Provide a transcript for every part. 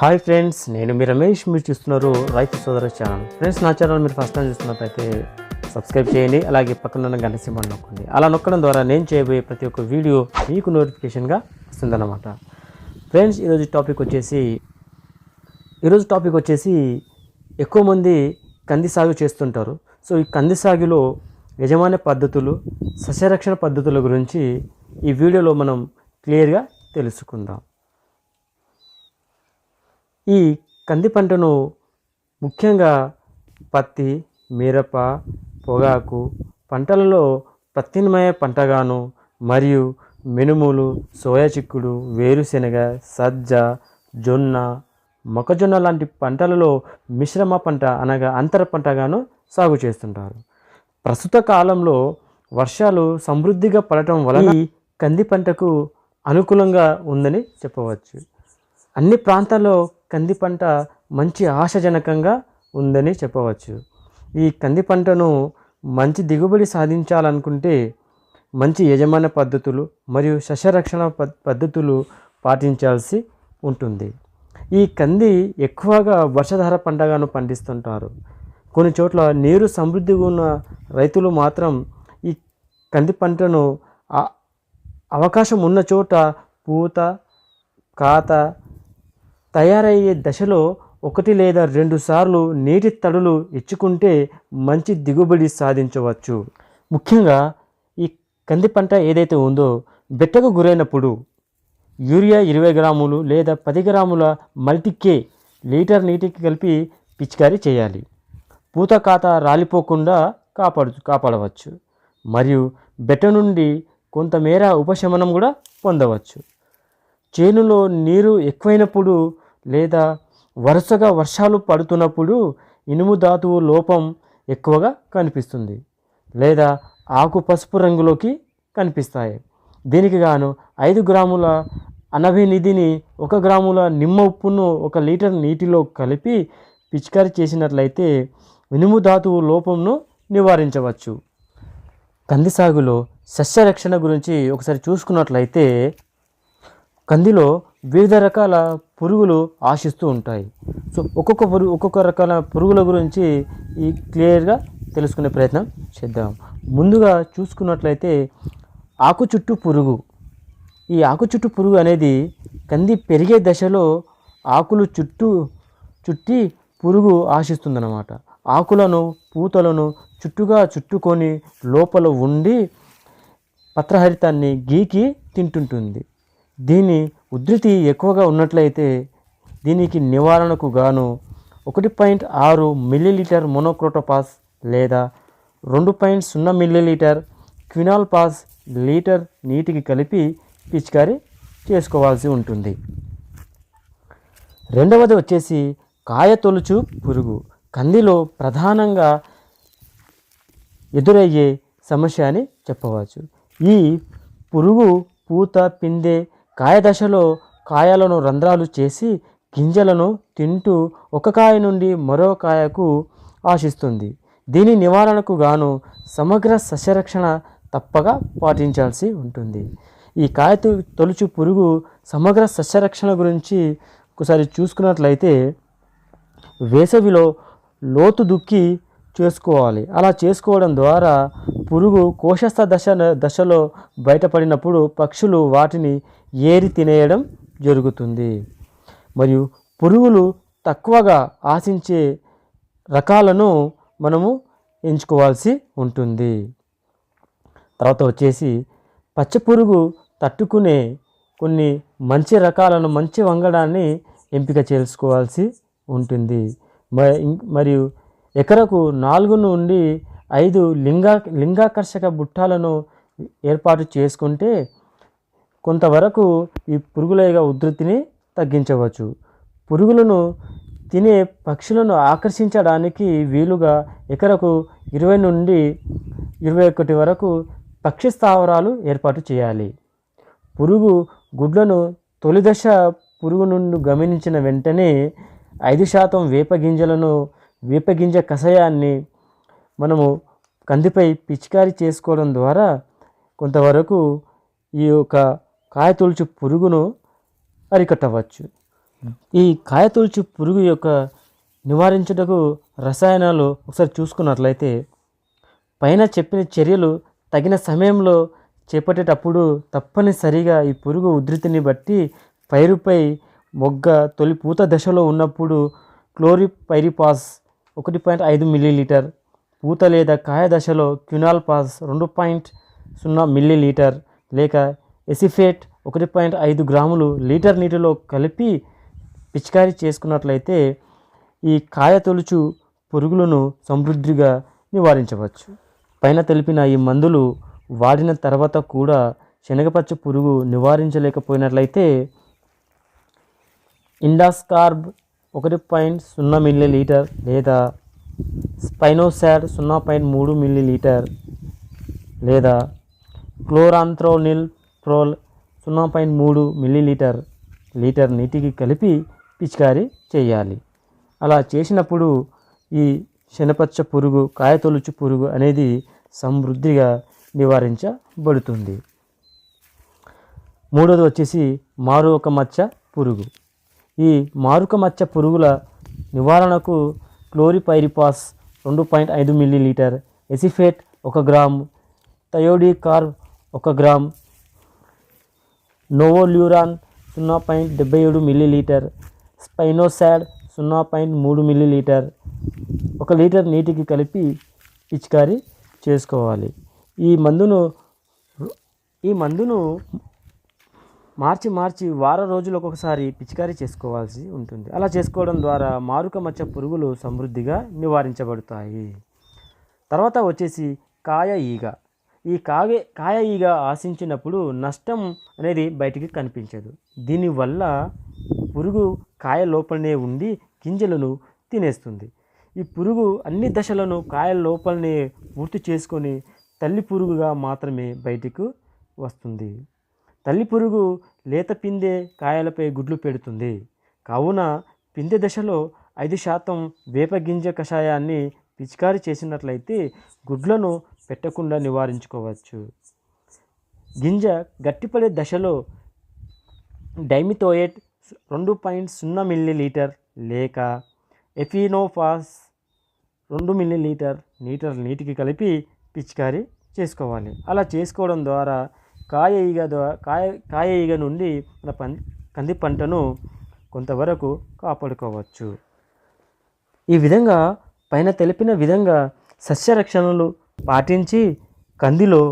Hi friends నేను మీ రమేష్ మీరు చూస్తున్నారు రైతు సోదర ఛానల్. ఫ్రెండ్స్ నా ఛానల్ మీరు ఫస్ట్ టైం చూస్తున్నట్లయితే సబ్స్క్రైబ్ చేయండి అలాగే పక్కన ఉన్న గంట సింబల్ నొక్కండి. అలా నొక్కడం ద్వారా నేను చేయబోయే ప్రతి ఒక్క వీడియో మీకు నోటిఫికేషన్గా వస్తుందన్నమాట. ఫ్రెండ్స్ ఈరోజు టాపిక్ వచ్చేసి ఈరోజు టాపిక్ వచ్చేసి ఎక్కువ మంది కంది సాగు చేస్తుంటారు. సో ఈ కంది సాగులో యజమాన్య పద్ధతులు సస్యరక్షణ పద్ధతుల గురించి ఈ వీడియోలో మనం క్లియర్గా తెలుసుకుందాం. ఈ కంది పంటను ముఖ్యంగా పత్తి మిరప పొగాకు పంటలలో ప్రత్యామ్నాయ పంటగాను మరియు మినుములు సోయా చిక్కుడు వేరుశెనగ సజ్జ జొన్న మొక్కజొన్న లాంటి పంటలలో మిశ్రమ పంట అనగా అంతర పంటగాను సాగు చేస్తుంటారు. ప్రస్తుత కాలంలో వర్షాలు సమృద్ధిగా పడటం వలన ఈ కంది పంటకు అనుకూలంగా ఉందని చెప్పవచ్చు. అన్ని ప్రాంతాల్లో కంది పంట మంచి ఆశాజనకంగా ఉందని చెప్పవచ్చు. ఈ కంది పంటను మంచి దిగుబడి సాధించాలనుకుంటే మంచి యజమాన పద్ధతులు మరియు సస్యరక్షణ పద్- పద్ధతులు పాటించాల్సి ఉంటుంది. ఈ కంది ఎక్కువగా వర్షధార పంటగాను పండిస్తుంటారు. కొన్ని చోట్ల నీరు సమృద్ధిగా ఉన్న రైతులు మాత్రం ఈ కంది పంటను అవకాశం ఉన్న చోట పూత కాత తయారయ్యే దశలో ఒకటి లేదా రెండు సార్లు నీటి తడులు ఇచ్చుకుంటే మంచి దిగుబడి సాధించవచ్చు. ముఖ్యంగా ఈ కంది పంట ఏదైతే ఉందో బెట్టకు గురైనప్పుడు యూరియా ఇరవై గ్రాములు లేదా పది గ్రాముల మల్టీకే లీటర్ నీటికి కలిపి పిచికారీ చేయాలి. పూత ఖాతా రాలిపోకుండా కాపాడు కాపాడవచ్చు. మరియు బెట్ట నుండి కొంతమేర ఉపశమనం కూడా పొందవచ్చు. చేనులో నీరు ఎక్కువైనప్పుడు లేదా వరుసగా వర్షాలు పడుతున్నప్పుడు ఇనుము ధాతువు లోపం ఎక్కువగా కనిపిస్తుంది లేదా ఆకు పసుపు రంగులోకి కనిపిస్తాయి. దీనికి గాను ఐదు గ్రాముల అనభై నిధిని ఒక గ్రాముల నిమ్మ ఉప్పును ఒక లీటర్ నీటిలో కలిపి పిచికారీ చేసినట్లయితే ఇనుము ధాతువు లోపంను నివారించవచ్చు. కంది సాగులో సస్యరక్షణ గురించి ఒకసారి చూసుకున్నట్లయితే కందిలో వివిధ రకాల పురుగులు ఆశిస్తూ ఉంటాయి. సో ఒక్కొక్క పురుగు ఒక్కొక్క రకాల పురుగుల గురించి ఈ క్లియర్గా తెలుసుకునే ప్రయత్నం చేద్దాం. ముందుగా చూసుకున్నట్లయితే ఆకు చుట్టూ పురుగు. ఈ ఆకు చుట్టూ పురుగు అనేది కంది పెరిగే దశలో ఆకులు చుట్టూ చుట్టి పురుగు ఆశిస్తుందన్నమాట. ఆకులను పూతలను చుట్టుగా చుట్టుకొని లోపల ఉండి పత్రహరితాన్ని గీకి తింటుంటుంది. దీని ఉధృతి ఎక్కువగా ఉన్నట్లయితే దీనికి నివారణకు గాను ఒకటి పాయింట్ ఆరు మిల్లీలీటర్ మోనోక్రోటోపాస్ లేదా రెండు పాయింట్ సున్నా మిల్లీలీటర్ క్వినాల్ పాస్ లీటర్ నీటికి కలిపి పిచికారీ చేసుకోవాల్సి ఉంటుంది. రెండవది వచ్చేసి కాయ తొలుచు పురుగు. కందిలో ప్రధానంగా ఎదురయ్యే సమస్య అని చెప్పవచ్చు. ఈ పురుగు పూత పిందె కాయ దశలో కాయలను రంధ్రాలు చేసి గింజలను తింటూ ఒక కాయ నుండి మరో కాయకు ఆశిస్తుంది. దీని నివారణకు గాను సమగ్ర సస్యరక్షణ తప్పగా పాటించాల్సి ఉంటుంది. ఈ కాయతు తొలుచు పురుగు సమగ్ర సస్యరక్షణ గురించి ఒకసారి చూసుకున్నట్లయితే వేసవిలో లోతు దుక్కి చేసుకోవాలి. అలా చేసుకోవడం ద్వారా పురుగు కోశస్థ దశ దశలో బయటపడినప్పుడు పక్షులు వాటిని ఏరి తినేయడం జరుగుతుంది. మరియు పురుగులు తక్కువగా ఆశించే రకాలను మనము ఎంచుకోవాల్సి ఉంటుంది. తర్వాత వచ్చేసి పచ్చ పురుగు తట్టుకునే కొన్ని మంచి రకాలను మంచి వంగడాన్ని ఎంపిక చేసుకోవాల్సి ఉంటుంది. మరియు ఎకరకు నాలుగు నుండి ఐదు లింగా లింగాకర్షక బుట్టాలను ఏర్పాటు చేసుకుంటే కొంతవరకు ఈ పురుగుల యొక్క ఉధృతిని తగ్గించవచ్చు. పురుగులను తినే పక్షులను ఆకర్షించడానికి వీలుగా ఎకరకు ఇరవై నుండి ఇరవై ఒకటి వరకు పక్షి స్థావరాలు ఏర్పాటు చేయాలి. పురుగు గుడ్లను తొలి దశ పురుగు నుండి గమనించిన వెంటనే ఐదు శాతం వేప గింజలను వేపగింజ కషాయాన్ని మనము కందిపై పిచికారీ చేసుకోవడం ద్వారా కొంతవరకు ఈ యొక్క కాయతొలుచు పురుగును అరికట్టవచ్చు. ఈ కాయతొలుచు పురుగు యొక్క నివారించుటకు రసాయనాలు ఒకసారి చూసుకున్నట్లయితే పైన చెప్పిన చర్యలు తగిన సమయంలో చేపట్టేటప్పుడు తప్పనిసరిగా ఈ పురుగు ఉధృతిని బట్టి పైరుపై మొగ్గ తొలి పూత దశలో ఉన్నప్పుడు క్లోరిపైరిపాస్ ఒకటి పాయింట్ ఐదు మిల్లీలీటర్ పూత లేదా కాయ దశలో క్యునాల్ పాస్ రెండు పాయింట్ సున్నా మిల్లీలీటర్ లేక ఎసిఫేట్ ఒకటి పాయింట్ ఐదు గ్రాములు లీటర్ నీటిలో కలిపి పిచికారీ చేసుకున్నట్లయితే ఈ కాయ తొలుచు పురుగులను సమృద్ధిగా నివారించవచ్చు. పైన తెలిపిన ఈ మందులు వాడిన తర్వాత కూడా శనగపచ్చ పురుగు నివారించలేకపోయినట్లయితే ఇండాస్కార్బ్ ఒకటి పాయింట్ సున్నా మిల్లీ లీటర్ లేదా స్పైనోసాడ్ సున్నా పాయింట్ మూడు మిల్లీ లీటర్ లేదా క్లోరాంథ్రోనిల్ ప్రోల్ సున్నా పాయింట్ మూడు మిల్లీలీటర్ లీటర్ నీటికి కలిపి పిచికారీ చేయాలి. అలా చేసినప్పుడు ఈ శనపచ్చ పురుగు కాయతొలుచు పురుగు అనేది సమృద్ధిగా నివారించబడుతుంది. మూడోది వచ్చేసి మారుక మచ్చ పురుగు. ఈ మారుక మచ్చ పురుగుల నివారణకు క్లోరిపైరిపాస్ రెండు పాయింట్ ఐదు మిల్లీలీటర్ ఎసిఫేట్ ఒక గ్రామ్ థయోడికార్బ్ ఒక గ్రామ్ నోవోల్యూరాన్ సున్నా పాయింట్ డెబ్బై ఏడు మిల్లీలీటర్ స్పైనోసాడ్ సున్నా పాయింట్ మూడు మిల్లీలీటర్. ఒక లీటర్ నీటికి కలిపి పిచికారీ చేసుకోవాలి. ఈ మందును ఈ మందును మార్చి మార్చి వారం రోజులకు ఒకసారి పిచికారీ చేసుకోవాల్సి ఉంటుంది. అలా చేసుకోవడం ద్వారా మారుక మచ్చ పురుగులు సమృద్ధిగా నివారించబడతాయి. తర్వాత వచ్చేసి కాయ ఈగ. ఈ కాగే కాయ ఈగ ఆశించినప్పుడు నష్టం అనేది బయటికి కనిపించదు. దీనివల్ల పురుగు కాయ లోపలనే ఉండి గింజలను తినేస్తుంది. ఈ పురుగు అన్ని దశలను కాయ లోపలనే పూర్తి చేసుకొని తల్లి పురుగుగా మాత్రమే బయటకు వస్తుంది. తల్లి పురుగు లేత పిందె కాయలపై గుడ్లు పెడుతుంది. కావున పిందె దశలో ఐదు శాతం వేప గింజ కషాయాన్ని పిచికారీ చేసినట్లయితే గుడ్లను పెట్టకుండా నివారించుకోవచ్చు. గింజ గట్టిపడే దశలో డైమితోయేట్ రెండు పాయింట్ సున్నా మిల్లీ లీటర్ లేక ఎఫినోఫాస్ రెండు మిల్లీ లీటర్ లీటర్ నీటికి కలిపి పిచికారీ చేసుకోవాలి. అలా చేసుకోవడం ద్వారా కాయ ఈగ ద్వారా కాయ కాయ ఈగ నుండి మన పం కంది పంటను కొంతవరకు కాపాడుకోవచ్చు. ఈ విధంగా పైన తెలిపిన విధంగా సస్యరక్షణలు పాటించి కందిలో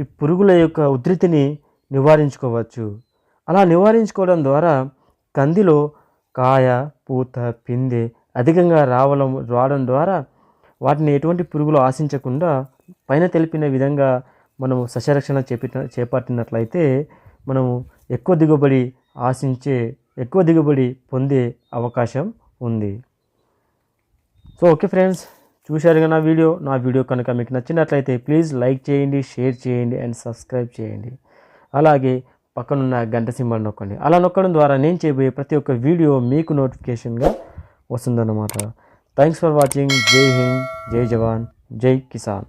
ఈ పురుగుల యొక్క ఉధృతిని నివారించుకోవచ్చు. అలా నివారించుకోవడం ద్వారా కందిలో కాయ పూత పిందె అధికంగా రావడం రావడం ద్వారా వాటిని ఎటువంటి పురుగులు ఆశించకుండా పైన తెలిపిన విధంగా మనము సస్యరక్షణ చేపట్టిన చేపట్టినట్లయితే మనము ఎక్కువ దిగుబడి ఆశించే ఎక్కువ దిగుబడి పొందే అవకాశం ఉంది. So okay friends. చూశారు నా వీడియో? నా వీడియో కనుక మీకు నచ్చినట్లయితే ప్లీజ్ లైక్ చేయండి షేర్ చేయండి అండ్ సబ్స్క్రైబ్ చేయండి. అలాగే పక్కనున్న గంట సింబల్ నొక్కండి. అలా నొక్కడం ద్వారా నేను చేయబోయే ప్రతి ఒక్క వీడియో మీకు నోటిఫికేషన్గా వస్తుందన్నమాట. థ్యాంక్స్ ఫర్ వాచింగ్ జై హింద్ జై జవాన్ జై కిసాన్